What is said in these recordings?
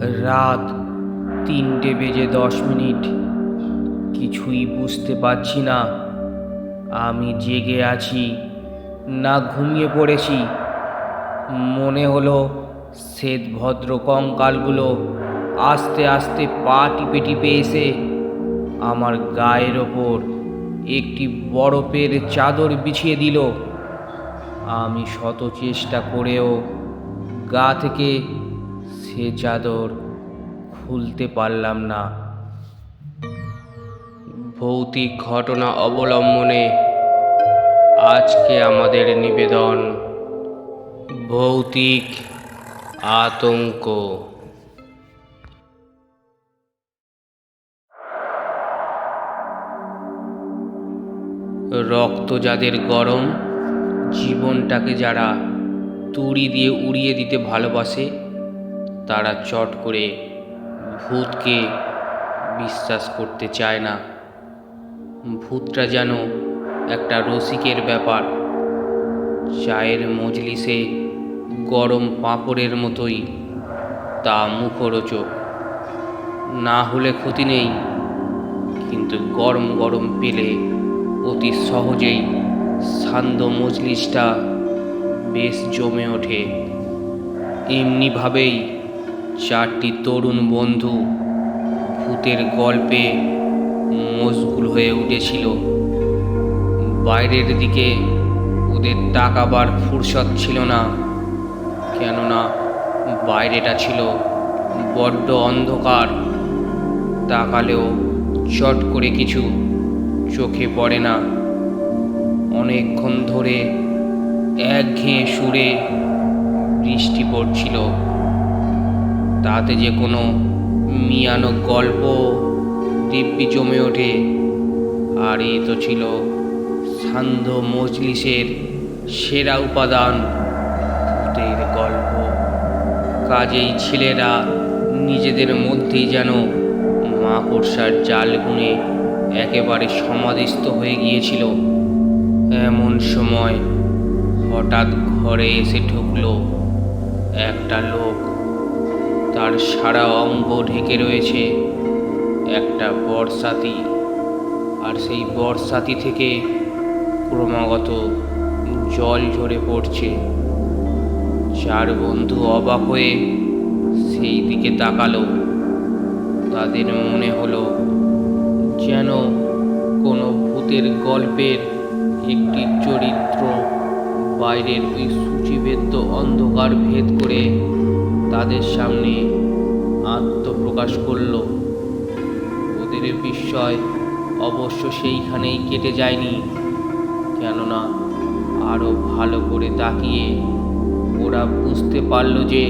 রাত তিনটে বেজে দশ মিনিট। কিছুই বুঝতে পারছি না। আমি জেগে আছি না ঘুমিয়ে পড়েছি। মনে হলো শ্বেত ভদ্র কঙ্কালগুলো আস্তে আস্তে পা টিপে টিপে এসে আমার গায়ের ওপর একটি বরফের চাদর বিছিয়ে দিল। আমি শত চেষ্টা করেও গা থেকে সে চাদর খুলতে পারলাম না। ভৌতিক ঘটনা অবলম্বনে আজকে আমাদের নিবেদন, ভৌতিক আতঙ্ক। রক্ত যাদের গরম, জীবনটাকে যারা তুড়ি দিয়ে উড়িয়ে দিতে ভালোবাসে তারা চট করে ভূতকে বিশ্বাস করতে চায় না। ভূতটা যেন একটা রসিকের ব্যাপার। চায়ের মজলিসে গরম পাঁপড়ের মতোই তা মুখরোচক। না হলে ক্ষতি নেই, কিন্তু গরম গরম পেলে অতি সহজেই সান্দ মজলিসটা বেশ জমে ওঠে। এমনিভাবেই চারটি তরুণ বন্ধু ভূতের গল্পে মশগুল হয়ে উঠেছিল। বাইরের দিকে ওদের তাকাবার ফুরসত ছিল না, কেননা বাইরেটা ছিল বড্ড অন্ধকার। তাকালেও চট করে কিছু চোখে পড়ে না। অনেকক্ষণ ধরে একঘেয়ে সুরে বৃষ্টি পড়ছিল। তাতে যে কোনো মিয়ানো গল্প দিব্যি জমে ওঠে। আর এ তো ছিল সান্ধ্য মজলিসের সেরা উপাদান, ভূতের গল্প। কাজেই ছেলেরা নিজেদের মধ্যেই যেন মাকড়সার জাল গুনে একেবারে সমাধিস্থ হয়ে গিয়েছিল। এমন সময় হঠাৎ ঘরে এসে ঢুকলো একটা লোক। তার সারা অঙ্গ ঢেকে রয়েছে। একটা বর্ষাতি আর সেই বর্ষাতি থেকে ক্রমাগত জল ঝরে পড়ছে। চার বন্ধু অবাক হয়ে সেই দিকে তাকালো। তাদের মনে হলো যেন কোনো ভূতের গল্পের একটি চরিত্র বাইরের ওই সূচিবেদ্য অন্ধকার ভেদ করে তাদের সামনে আত্মপ্রকাশ করল। ওদের বিস্ময় অবশ্য সেইখানেই কেটে যায়নি, কেননা আরও ভালো করে তাকিয়ে ওরা বুঝতে পারল যে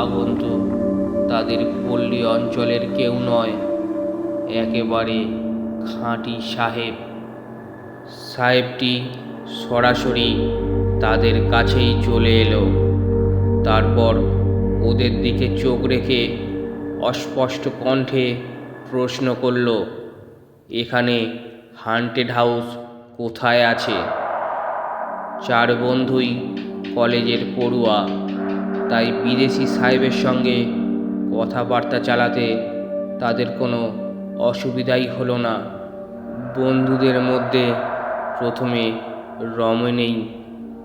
আগন্তুক তাদের পল্লী অঞ্চলের কেউ নয়, একেবারে খাঁটি সাহেব। সাহেবটি সরাসরি তাদের কাছেই চলে এলো। তারপর ওদের দিকে চোখ রেখে অস্পষ্ট কণ্ঠে প্রশ্ন করল, এখানে হান্টেড হাউস কোথায় আছে? চার বন্ধুই কলেজের পড়ুয়া, তাই বিদেশি সাহেবের সঙ্গে কথাবার্তা চালাতে তাদের কোনো অসুবিধাই হলো না। বন্ধুদের মধ্যে প্রথমে রমেনেই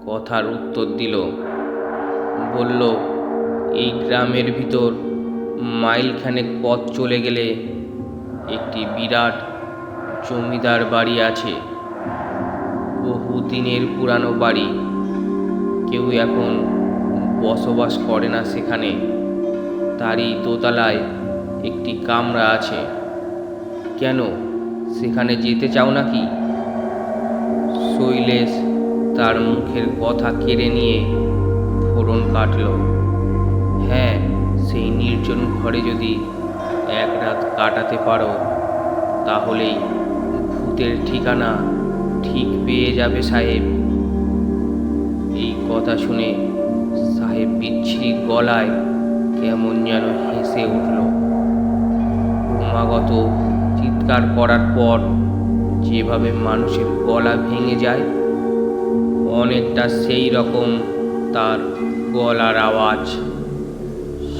কথার উত্তর দিল বলল, এই গ্রামের ভিতর মাইলখানেক পথ চলে গেলে একটি বিরাট জমিদার বাড়ি আছে। বহু দিনের পুরানো বাড়ি। কেউ এখন বসবাস করে না সেখানে। তারই দোতলায় একটি কামরা আছে। কেন, সেখানে যেতে চাও নাকি? শৈলেশ তার মুখের কথা কেড়ে নিয়ে ফোড়ন কাটল। হ্যাঁ সেই নির্জন ঘরে যদি এক রাত কাটাতে পারো, তাহলেই ভূতের ঠিকানা ঠিক পেয়ে যাবে সাহেব। এই কথা শুনে সাহেব বিচ্ছিরি গলায় কেমন যেন হেসে উঠল। ক্রমাগত চিৎকার করার পর যেভাবে মানুষের গলা ভেঙে যায়, অনেকটা সেই রকম তার গলার আওয়াজ।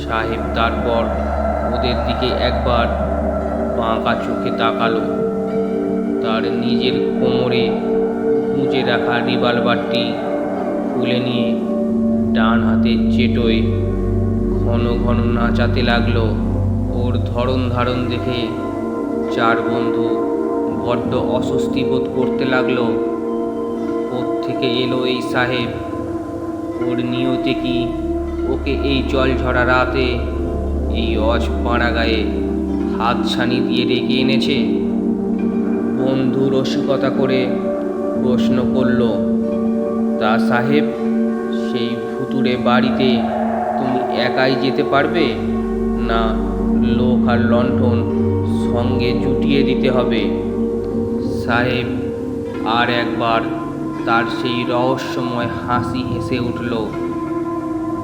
সাহেব তারপর ওদের দিকে একবার বাঁকা চোখে তাকালো। তার নিজের কোমরে গুঁজে রাখা রিভলভারটি খুলে নিয়ে ডান হাতের চেটোয় ঘন ঘন নাচাতে লাগল। ওর ধরন ধারণ দেখে চার বন্ধু বড্ড অস্বস্তি বোধ করতে লাগল। থেকে এলো এই সাহেব? ওর নিয়তে কি? ওকে এই জল ঝরা রাতে এই অজ পাড়া গায়ে হাত ছানি দিয়ে ডেকে এনেছে? বন্ধু রসিকতা করে প্রশ্ন করল, তা সাহেব, সেই ভুতুড়ে বাড়িতে তুমি একাই যেতে পারবে? না, লোক আর লণ্ঠন সঙ্গে জুটিয়ে দিতে হবে? সাহেব, আর একবার তার সেই রহস্যময় হাসি হেসে উঠল।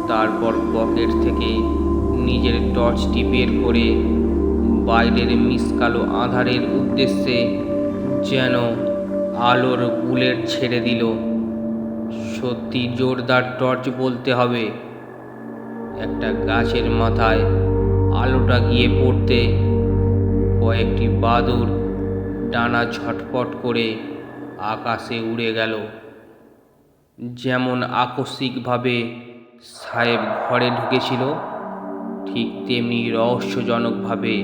তারপর পকেট থেকে নিজের টর্চটি বের করে বাইরের মিসকালো আধারের উদ্দেশ্যে যেন আলোর বুলেট ছেড়ে দিল। সত্যি জোরদার টর্চ বলতে হবে, একটা গাছের মাথায় আলোটা গিয়ে পড়তে কয়েকটি বাদুর ডানা ঝটপট করে আকাশে উড়ে গেল। যেমন আকস্মিকভাবে সাহেব ঘরে ঢুকেছিল, ঠিক তেমনি রহস্যজনকভাবে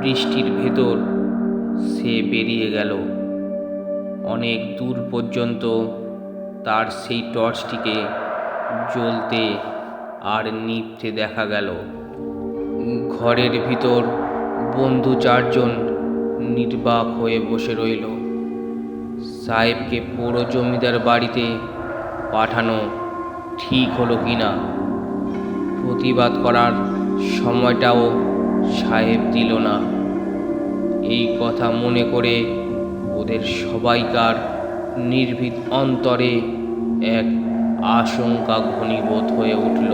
বৃষ্টির ভেতর সে বেরিয়ে গেল। অনেক দূর পর্যন্ত তার সেই টর্চটিকে জ্বলতে আর নিভতে দেখা গেল। ঘরের ভিতর বন্ধু চারজন নির্বাক হয়ে বসে রইল। সাহেবকে পুরো জমিদার বাড়িতে পাঠানো ঠিক হলো কি না? প্রতিবাদ করার সময়টাও সাহেব দিল না। এই কথা মনে করে ওদের সবাইকার নির্ভীত অন্তরে এক আশঙ্কা ঘনীভূত হয়ে উঠল।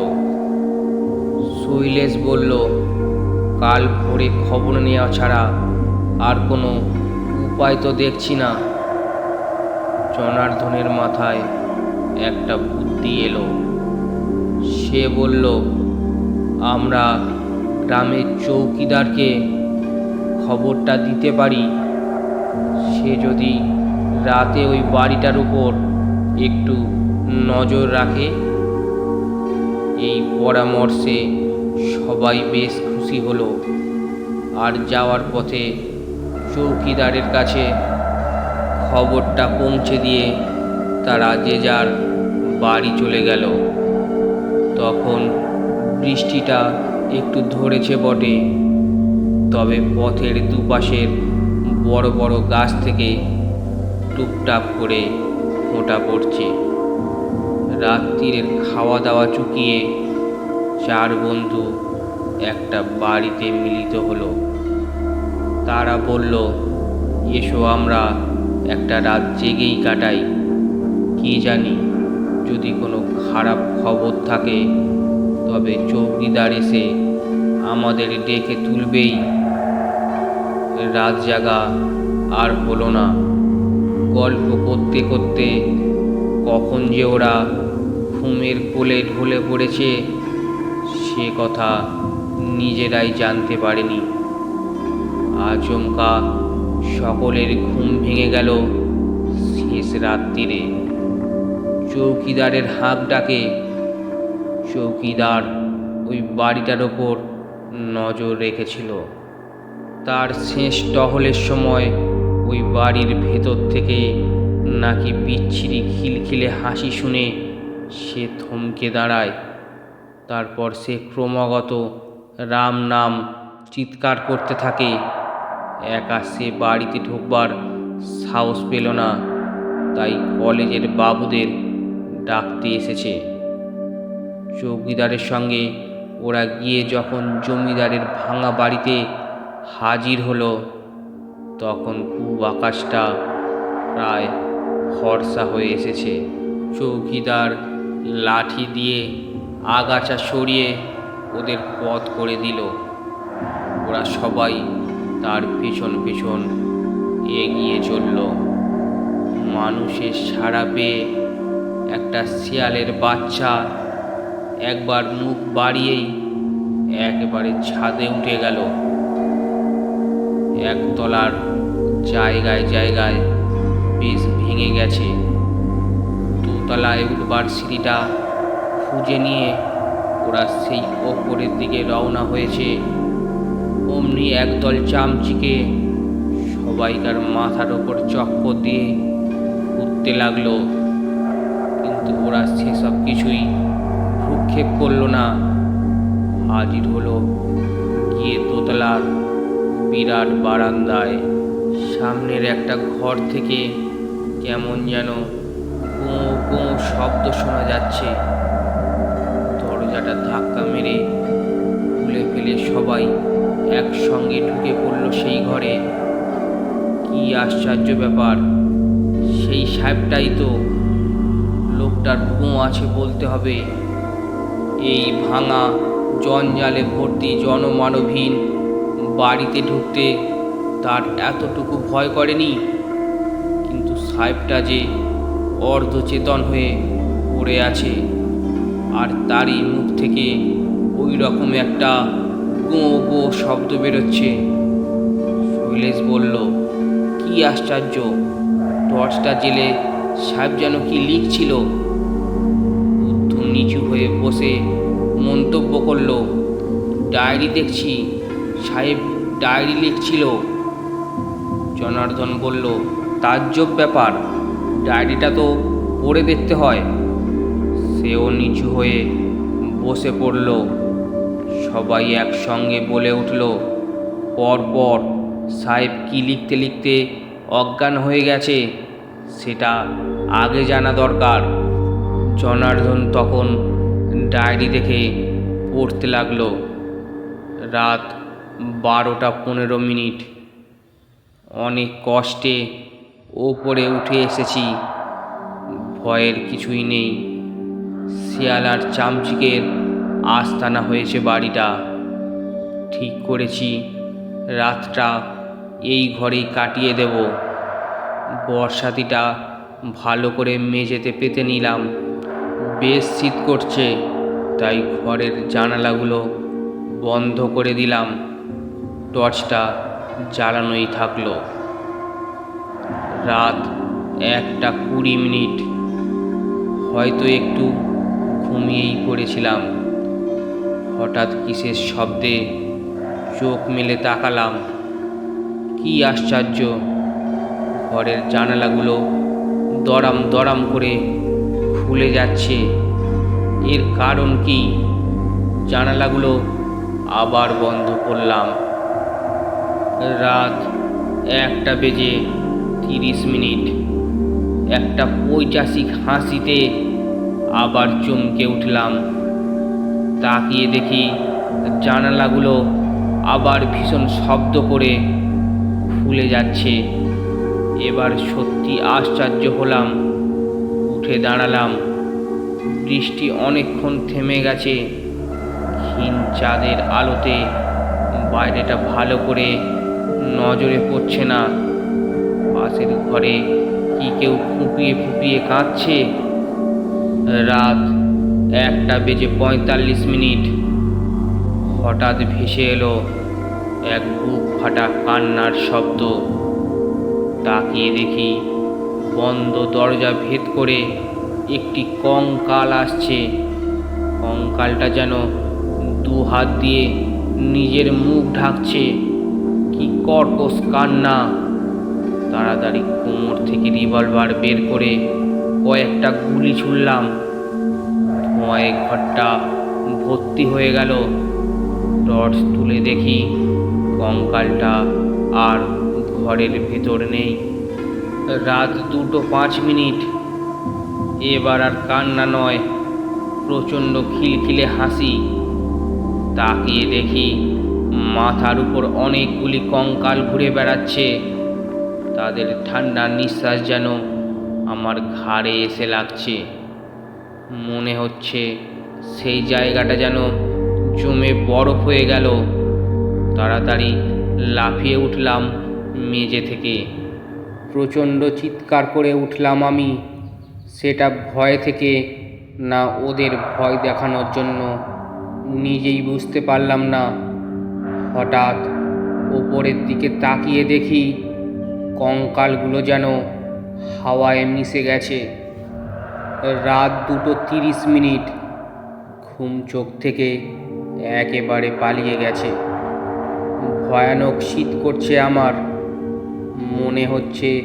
শৈলেশ বলল, কাল ভোরে খবর নেওয়া ছাড়া আর কোনো উপায় তো দেখছি না। জনার্দনের মাথায় একটা বুদ্ধি এলো। সে বলল, আমরা গ্রামের চৌকিদারকে খবরটা দিতে পারি। সে যদি রাতে ওই বাড়িটার উপর একটু নজর রাখে, এই পরামর্শে সবাই বেশ খুশি হলো। আর যাওয়ার পথে চৌকিদারের কাছে খবরটা পৌঁছে দিয়ে তারা যে যার বাড়ি চলে গেল। তখন বৃষ্টিটা একটু ধরেছে বটে। তবে পথের দুপাশের বড় বড় গাছ থেকে টুপটাপ করে ফোঁটা পড়ছে। রাত্রিরের খাওয়া দাওয়া চুকিয়ে চার বন্ধু একটা বাড়িতে মিলিত হলো। তারা বলল, এসো আমরা একটা রাত জেগেই কাটাই। কি জানি, যদি কোনো খারাপ খবর থাকে, তবে চৌকিদার এসে আমাদের ডেকে তুলবেই। রাত জাগা আর হলো না। গল্প করতে করতে কখন যে ওরা ঘুমের কোলে ঢলে পড়েছে, সে কথা নিজেরাই জানতে পারেনি। আচমকা সকলের ঘুম ভেঙে গেল শেষ রাত্রিরে। চৌকিদারের হাঁক ডাকে। চৌকিদার ওই বাড়িটার ওপর নজর রেখেছিল। তার শেষ টহলের সময় ওই বাড়ির ভেতর থেকে নাকি বিচ্ছিরি খিলখিলে হাসি শুনে সে থমকে দাঁড়ায়। তারপর সে ক্রমাগত রাম নাম চিৎকার করতে থাকে। একা সে বাড়িতে ঢুকবার সাহস পেল না। তাই কলেজের বাবুদের ডাকতে এসেছে। চৌকিদারের সঙ্গে ওরা গিয়ে যখন জমিদারের ভাঙা বাড়িতে হাজির হলো, তখন পূব আকাশটা প্রায় ফর্সা হয়ে এসেছে। চৌকিদার লাঠি দিয়ে আগাছা সরিয়ে ওদের পথ করে দিল। ওরা সবাই তার পেছন পেছন এগিয়ে চলল। মানুষের সাড়া পেয়ে একটা শিয়ালের বাচ্চা একবার মুখ বাড়িয়েই একেবারে ছাদে উঠে গেল। একতলার জায়গায় জায়গায় বেশ ভেঙে গেছে। দোতলায় উঠবার সিঁড়িটা খুঁজে নিয়ে ওরা সেই ওপরের দিকে রওনা হয়েছে। অমনি একদল চামচিকে সবাইকার মাথার ওপর চক্কর দিয়ে ঘুরতে লাগল। কিন্তু ওরা সেসব কিছুই ভ্রুক্ষেপ করল না। হাজির হলো গিয়ে দোতলার বিরাট বারান্দায়। সামনের একটা ঘর থেকে কেমন যেন গোঁ গোঁ শব্দ শোনা যাচ্ছে। দরজাটা ধাক্কা মেরে খুলে ফেলে সবাই একসঙ্গে ঢুকে পড়ল সেই ঘরে। কি আশ্চর্য ব্যাপার, সেই সাহেবটাই তো লোকটার ঘুম আছে বলতে হবে। এই ভাঙা, জঞ্জালে ভর্তি জনমানবহীন বাড়িতে ঢুকতে তার এতটুকু ভয় করেনি? কিন্তু সাহেবটা যে অর্ধচেতন হয়ে পড়ে আছে, আর তারই মুখ থেকে ওই রকম একটা গো গো শব্দ বেরোচ্ছে। শৈলেশ বলল, কি আশ্চর্য, টর্চটা জেলে সাহেব যেন কি লিখছিল? বুদ্ধ নিচু হয়ে বসে মন্তব্য করল, ডায়েরি দেখছি, সাহেব ডায়েরি লিখছিল। জনার্দন বলল, তাজ্জব ব্যাপার, ডায়েরিটা তো পড়ে দেখতে হয়। সেও নিচু হয়ে বসে পড়ল। সবাই একসঙ্গে বলে উঠল পর পর সাহেব কি লিখতে লিখতে অজ্ঞান হয়ে গেছে? সেটা আগে জানা দরকার। জনার্দন তখন ডায়েরি দেখে পড়তে লাগল, রাত বারোটা পনেরো মিনিট। অনেক কষ্টে ওপরে উঠে এসেছি। ভয়ের কিছুই নেই। শিয়াল আর চামচিকের আস্তানা হয়েছে বাড়িটা। ঠিক করেছি, রাতটা এই ঘরেই কাটিয়ে দেব। বর্ষাতিটা ভালো করে মেঝেতে পেতে নিলাম। বেশ শীত করছে, তাই ঘরের জানালাগুলো বন্ধ করে দিলাম। টর্চটা জ্বালানোই থাকল। রাত একটা কুড়ি মিনিট। হয়তো একটু ঘুমিয়েই পড়েছিলাম। হঠাৎ কিসের শব্দে চোখ মেলে তাকালাম। কি আশ্চর্য! ঘরের জানালাগুলো দরাম দরাম করে খুলে যাচ্ছে। এর কারণ কি? জানালাগুলো আবার বন্ধ করলাম। রাত একটা বেজে তিরিশ মিনিট। একটা পৈচাসিক হাসিতে আবার চমকে উঠলাম। তাকিয়ে দেখি জানালাগুলো আবার ভীষণ শব্দ করে খুলে যাচ্ছে। এবার সত্যি আশ্চর্য হলাম, উঠে দাঁড়ালাম। বৃষ্টি অনেকক্ষণ থেমে গেছে। ক্ষীণ চাঁদের আলোতে বাইরেটা ভালো করে নজরে পড়ছে না। পাশের ঘরে কি কেউ ফুপিয়ে ফুপিয়ে কাঁদছে? রাত একটা বেজে পঁয়তাল্লিশ মিনিট। হঠাৎ ভেসে এলো এক বুক ফাটা কান্নার শব্দ। তাকিয়ে দেখি বন্ধ দরজা ভেদ করে একটি কঙ্কাল আসছে। কঙ্কালটা যেন দু হাত দিয়ে নিজের মুখ ঢাকছে। কি কর্কশ কান্না। তাড়াতাড়ি কোমর থেকে রিভলভার বের করে কয়েকটা গুলি ছুড়লাম। ধোঁয়ায় ঘরটা ভর্তি হয়ে গেল। টর্চ তুলে দেখি কঙ্কালটা আর ঘরের ভেতর নেই। রাত দুটো পাঁচ মিনিট। এবার আর কান্না নয়, প্রচণ্ড খিলখিলে হাসি। তাকিয়ে দেখি মাথার উপর অনেকগুলি কঙ্কাল ঘুরে বেড়াচ্ছে। তাদের ঠান্ডা নিঃশ্বাস যেন আমার ঘাড়ে এসে লাগছে। মনে হচ্ছে সেই জায়গাটা যেন জমে বরফ হয়ে গেল। তাড়াতাড়ি লাফিয়ে উঠলাম মেঝে থেকে। প্রচণ্ড চিৎকার করে উঠলাম আমি। সেটা ভয় থেকে, না ওদের ভয় দেখানোর জন্য। নিজেই বুঝতে পারলাম না। হঠাৎ ওপরের দিকে তাকিয়ে দেখি, কঙ্কালগুলো যেন হাওয়ায় মিশে গেছে। রাত দুটো তিরিশ মিনিট ঘুম চোখ থেকে একেবারে পালিয়ে গেছে। ভয়ানক শীত করছে আমার। মনে হচ্ছে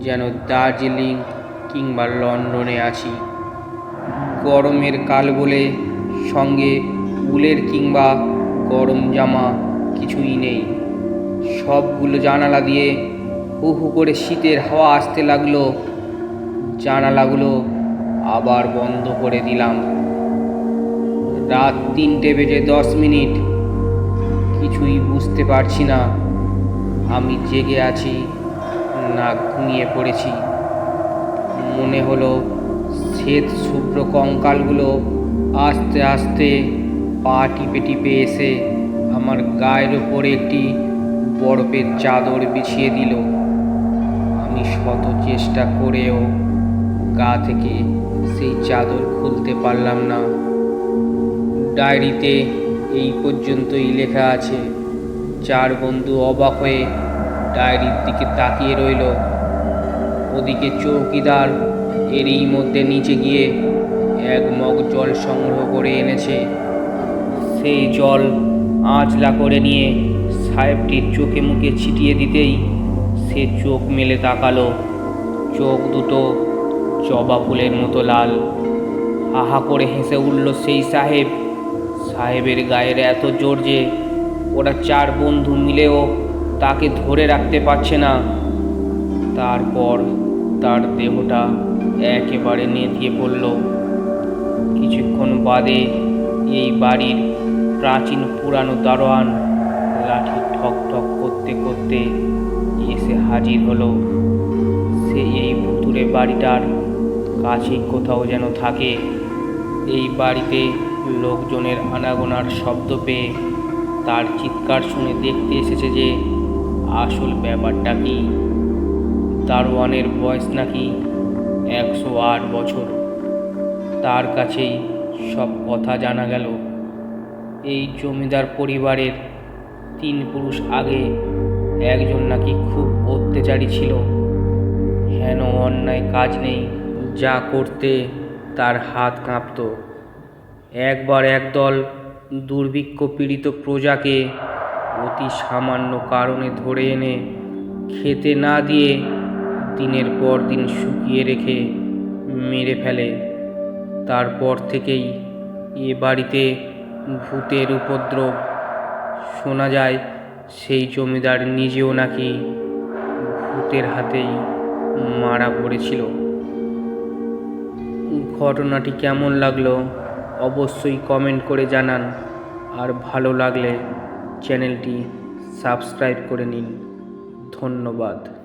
যেন দার্জিলিং কিংবা লন্ডনে আছি। গরমের কাল বলে সঙ্গে উলের কিংবা গরম জামা কিছুই নেই। সবগুলো জানালা দিয়ে হু হু করে শীতের হাওয়া আসতে লাগল। জানালাগুলো আবার বন্ধ করে দিলাম। রাত তিনটে বেজে দশ মিনিট। কিছুই বুঝতে পারছি না। আমি জেগে আছি না ঘুমিয়ে পড়েছি। মনে হলো শ্বেত শুভ্র কঙ্কালগুলো আস্তে আস্তে পা টিপে টিপে এসে আমার গায়ের ওপরে একটি বরফের চাদর বিছিয়ে দিল। আমি শত চেষ্টা করেও গা থেকে সেই চাদর খুলতে পারলাম না। ডায়েরিতে এই পর্যন্তই লেখা আছে। চার বন্ধু অবাক হয়ে ডায়েরির দিকে তাকিয়ে রইল। ওদিকে চৌকিদার এরই মধ্যে নিচে গিয়ে এক মগ জল সংগ্রহ করে এনেছে। সেই জল আঁচলা করে নিয়ে সাহেবটির চোখে মুখে ছিটিয়ে দিতেই সে চোখ মেলে তাকালো। চোখ দুটো জবা ফুলের মতো লাল। আহা করে হেসে উঠল সেই সাহেব। সাহেবের গায়ের এত জোর যে ওরা চার বন্ধু মিলেও তাকে ধরে রাখতে পারছে না। তারপর তার দেহটা একেবারে নেতিয়ে পড়ল। কিছুক্ষণ বাদে এই বাড়ির প্রাচীন পুরানো দারোয়ান লাঠি ঠক ঠক করতে করতে এসে হাজির হলো। সে এই ভুতুরে বাড়িটার কাছেই কোথাও যেন থাকে। এই বাড়িতে লোকজনের আনাগোনার শব্দ পেয়ে তার চিৎকার শুনে দেখতে এসেছে যে, আসল ব্যাপারটা কি? দারোয়ানের বয়স নাকি একশো আট বছর। তার কাছেই সব কথা জানা গেল। এই জমিদার পরিবারের তিন পুরুষ আগে একজন নাকি খুব অত্যাচারী ছিল। হেন অন্যায় কাজ নেই। যা করতে তার হাত কাঁপত। একবার একদল দুর্ভিক্ষ পীড়িত প্রজাকে অতি সামান্য কারণে ধরে এনে খেতে না দিয়ে দিনের পর দিন শুকিয়ে রেখে মেরে ফেলে। তারপর থেকেই এ বাড়িতে ভূতের উপদ্রব। শোনা যায় সেই জমিদার নিজেও নাকি ভূতের হাতেই মারা পড়েছিল। ঘটনাটি কেমন লাগল অবশ্যই কমেন্ট করে জানান। আর ভালো লাগলে চ্যানেলটি সাবস্ক্রাইব করে নিন। ধন্যবাদ।